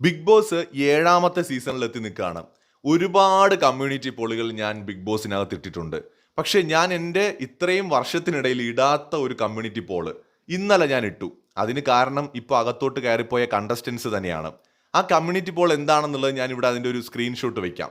Big boss ഏഴാമത്തെ സീസണിൽ എത്തി നിൽക്കുകയാണ്. ഒരുപാട് കമ്മ്യൂണിറ്റി പോളുകൾ ഞാൻ ബിഗ് ബോസിനകത്ത് ഇട്ടിട്ടുണ്ട്. പക്ഷേ ഞാൻ എന്റെ ഇത്രയും വർഷത്തിനിടയിൽ ഇടാത്ത ഒരു കമ്മ്യൂണിറ്റി പോൾ ഇന്നലെ ഞാൻ ഇട്ടു. അതിന് കാരണം ഇപ്പോൾ അകത്തോട്ട് കയറിപ്പോയ കണ്ടസ്റ്റൻസ് തന്നെയാണ്. ആ കമ്മ്യൂണിറ്റി പോൾ എന്താണെന്നുള്ളത് ഞാൻ ഇവിടെ അതിന്റെ ഒരു സ്ക്രീൻഷോട്ട് വയ്ക്കാം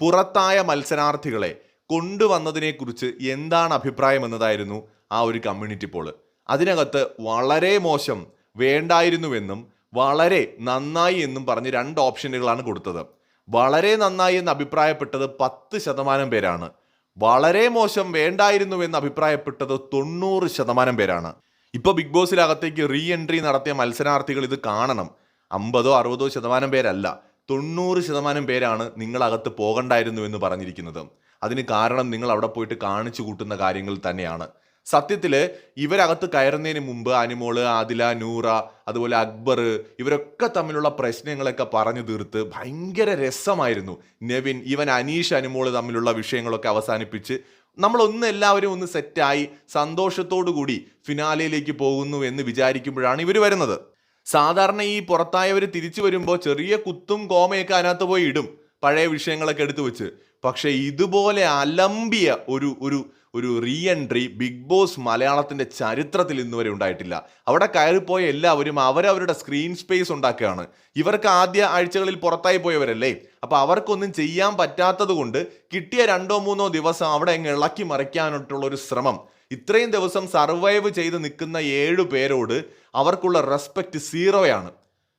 പുറത്തായ മത്സരാർത്ഥികളെ കൊണ്ടുവന്നതിനെക്കുറിച്ച് എന്താണ് അഭിപ്രായം എന്നതായിരുന്നു ആ ഒരു കമ്മ്യൂണിറ്റി പോൾ അതിനകത്ത് വളരെ മോശം വേണ്ടായിരുന്നുവെന്നും വളരെ നന്നായി എന്നും പറഞ്ഞ് രണ്ട് ഓപ്ഷനുകളാണ് കൊടുത്തത്. വളരെ നന്നായി എന്ന് അഭിപ്രായപ്പെട്ടത് പത്ത് ശതമാനം പേരാണ്. വളരെ മോശം വേണ്ടായിരുന്നു എന്ന് അഭിപ്രായപ്പെട്ടത് തൊണ്ണൂറ് ശതമാനം പേരാണ്. ഇപ്പൊ ബിഗ് ബോസിലകത്തേക്ക് റീ എൻട്രി നടത്തിയ മത്സരാർത്ഥികൾ ഇത് കാണണം. അമ്പതോ അറുപതോ ശതമാനം പേരല്ല തൊണ്ണൂറ് ശതമാനം പേരാണ് നിങ്ങൾ അകത്ത് പോകണ്ടായിരുന്നു എന്ന് പറഞ്ഞിരിക്കുന്നത്. അതിന് കാരണം നിങ്ങൾ അവിടെ പോയിട്ട് കാണിച്ചു കൂട്ടുന്ന കാര്യങ്ങൾ തന്നെയാണ്. സത്യത്തിൽ ഇവരകത്ത് കയറുന്നതിന് മുമ്പ് അനിമോൾ ആദില നൂറ അതുപോലെ അക്ബർ ഇവരൊക്കെ തമ്മിലുള്ള പ്രശ്നങ്ങളൊക്കെ പറഞ്ഞു തീർത്ത് ഭയങ്കര രസമായിരുന്നു. നെവിൻ ഇവൻ അനീഷ് അനിമോൾ തമ്മിലുള്ള വിഷയങ്ങളൊക്കെ അവസാനിപ്പിച്ച് നമ്മളൊന്ന് എല്ലാവരും ഒന്ന് സെറ്റായി സന്തോഷത്തോടു കൂടി ഫിനാലയിലേക്ക് പോകുന്നു എന്ന് വിചാരിക്കുമ്പോഴാണ് ഇവർ വരുന്നത്. സാധാരണ ഈ പുറത്തായവർ തിരിച്ചു വരുമ്പോൾ ചെറിയ കുത്തും കോമയൊക്കെ അതിനകത്ത് പോയി ഇടും പഴയ വിഷയങ്ങളൊക്കെ എടുത്തു വെച്ച്. പക്ഷേ ഇതുപോലെ അലമ്പിയ ഒരു ഒരു ഒരു റീ എൻട്രി ബിഗ് ബോസ് മലയാളത്തിന്റെ ചരിത്രത്തിൽ ഇന്ന് വരെ ഉണ്ടായിട്ടില്ല. അവിടെ കയറിപ്പോയ എല്ലാവരും അവരവരുടെ സ്ക്രീൻ സ്പേസ് ഉണ്ടാക്കുകയാണ്. ഇവർക്ക് ആദ്യ ആഴ്ചകളിൽ പുറത്തായി പോയവരല്ലേ? അപ്പോൾ അവർക്കൊന്നും ചെയ്യാൻ പറ്റാത്തത് കൊണ്ട് കിട്ടിയ രണ്ടോ മൂന്നോ ദിവസം അവിടെ അങ്ങ് ഇളക്കി മറിക്കാനായിട്ടുള്ള ഒരു ശ്രമം. ഇത്രയും ദിവസം സർവൈവ് ചെയ്ത് നിൽക്കുന്ന ഏഴു പേരോട് അവർക്കുള്ള റെസ്പെക്റ്റ് സീറോയാണ്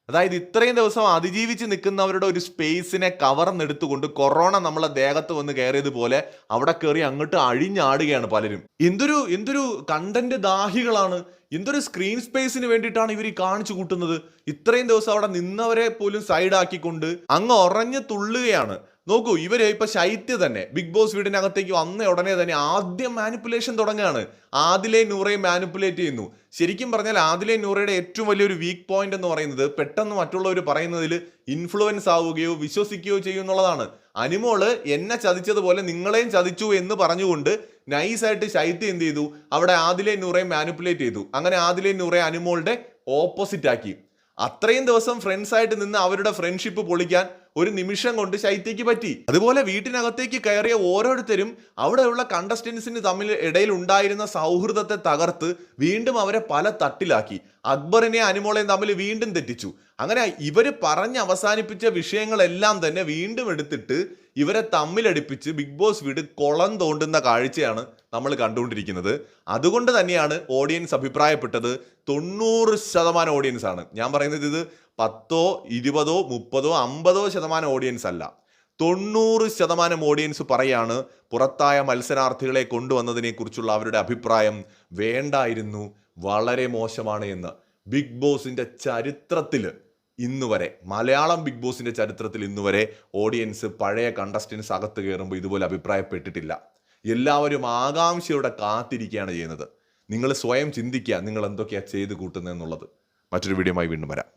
അതായത് ഇത്രയും ദിവസം അതിജീവിച്ച് നിൽക്കുന്നവരുടെ ഒരു സ്പേസിനെ കവർന്നെടുത്തുകൊണ്ട് കൊറോണ നമ്മളെ ദേഹത്ത് വന്ന് കയറിയതുപോലെ അവിടെ കയറി അങ്ങോട്ട് അഴിഞ്ഞാടുകയാണ് പലരും. എന്തൊരു എന്തൊരു കണ്ടന്റ് ദാഹികളാണ് എന്തൊരു സ്ക്രീൻ സ്പേസിന് വേണ്ടിയിട്ടാണ് ഇവർ കാണിച്ചു കൂട്ടുന്നത്? ഇത്രയും ദിവസം അവിടെ നിന്നവരെ പോലും സൈഡാക്കിക്കൊണ്ട് അങ്ങ് ഉറഞ്ഞു തുള്ളുകയാണ്. നോക്കൂ ഇവർ ഇപ്പൊ ശൈത്യ തന്നെ. ബിഗ് ബോസ് വീടിനകത്തേക്ക് വന്ന ഉടനെ തന്നെ ആദ്യം മാനിപ്പുലേഷൻ തുടങ്ങുകയാണ്. ആദിലെ നൂറയും മാനിപ്പുലേറ്റ് ചെയ്യുന്നു. ശരിക്കും പറഞ്ഞാൽ ആദിലെ നൂറയുടെ ഏറ്റവും വലിയൊരു വീക്ക് പോയിന്റ് എന്ന് പറയുന്നത് പെട്ടെന്ന് മറ്റുള്ളവർ പറയുന്നതിൽ ഇൻഫ്ലുവൻസ് ആവുകയോ വിശ്വസിക്കുകയോ ചെയ്യുന്നുള്ളതാണ്. അനിമോൾ എന്നെ ചതിച്ചതുപോലെ നിങ്ങളെയും ചതിച്ചു എന്ന് പറഞ്ഞുകൊണ്ട് നൈസായിട്ട് ശൈത്യം എന്ത് ചെയ്തു? അവിടെ ആദിലെ നൂറെ മാനിപ്പുലേറ്റ് ചെയ്തു. അങ്ങനെ ആദിലെ നൂറെ അനുമോളുടെ ഓപ്പോസിറ്റ് ആക്കി. അത്രയും ദിവസം ഫ്രണ്ട്സ് ആയിട്ട് നിന്ന് അവരുടെ ഫ്രണ്ട്ഷിപ്പ് പൊളിക്കാൻ ഒരു നിമിഷം കൊണ്ട് ശൈത്യക്ക് പറ്റി. അതുപോലെ വീട്ടിനകത്തേക്ക് കയറിയ ഓരോരുത്തരും അവിടെയുള്ള കണ്ടസ്റ്റൻസിന് തമ്മിൽ ഇടയിൽ ഉണ്ടായിരുന്ന സൗഹൃദത്തെ തകർത്ത് വീണ്ടും അവരെ പല തട്ടിലാക്കി. അക്ബറിനെ അനുമോളെയും തമ്മിൽ വീണ്ടും തെറ്റിച്ചു. അങ്ങനെ ഇവർ പറഞ്ഞ് അവസാനിപ്പിച്ച വിഷയങ്ങളെല്ലാം തന്നെ വീണ്ടും എടുത്തിട്ട് ഇവരെ തമ്മിലടിപ്പിച്ച് ബിഗ് ബോസ് വീട് കുളം തോണ്ടുന്ന കാഴ്ചയാണ് നമ്മൾ കണ്ടുകൊണ്ടിരിക്കുന്നത്. അതുകൊണ്ട് തന്നെയാണ് ഓഡിയൻസ് അഭിപ്രായപ്പെട്ടത് തൊണ്ണൂറ് ശതമാനം ഓഡിയൻസ് ആണ്. ഞാൻ പറയുന്നത് ഇത് പത്തോ ഇരുപതോ മുപ്പതോ അമ്പതോ ശതമാനം ഓഡിയൻസ് അല്ല. തൊണ്ണൂറ് ശതമാനം ഓഡിയൻസ് പറയാണ് പുറത്തായ മത്സരാർത്ഥികളെ കൊണ്ടുവന്നതിനെ കുറിച്ചുള്ള അവരുടെ അഭിപ്രായം വേണ്ടായിരുന്നു വളരെ മോശമാണ് എന്ന്. ബിഗ് ബോസിന്റെ ചരിത്രത്തിൽ ഇന്ന് വരെ മലയാളം ബിഗ് ബോസിന്റെ ചരിത്രത്തിൽ ഇന്ന് വരെ ഓഡിയൻസ് പഴയ കണ്ടസ്റ്റൻസ് അകത്ത് കയറുമ്പോൾ ഇതുപോലെ അഭിപ്രായപ്പെട്ടിട്ടില്ല. എല്ലാവരും ആകാംക്ഷയോടെ കാത്തിരിക്കുകയാണ് ചെയ്യുന്നത്. നിങ്ങൾ സ്വയം ചിന്തിക്കുക നിങ്ങൾ എന്തൊക്കെയാണ് ചെയ്ത് കൂട്ടുന്നത് എന്നുള്ളത് മറ്റൊരു വീഡിയോയുമായി വീണ്ടും വരാം.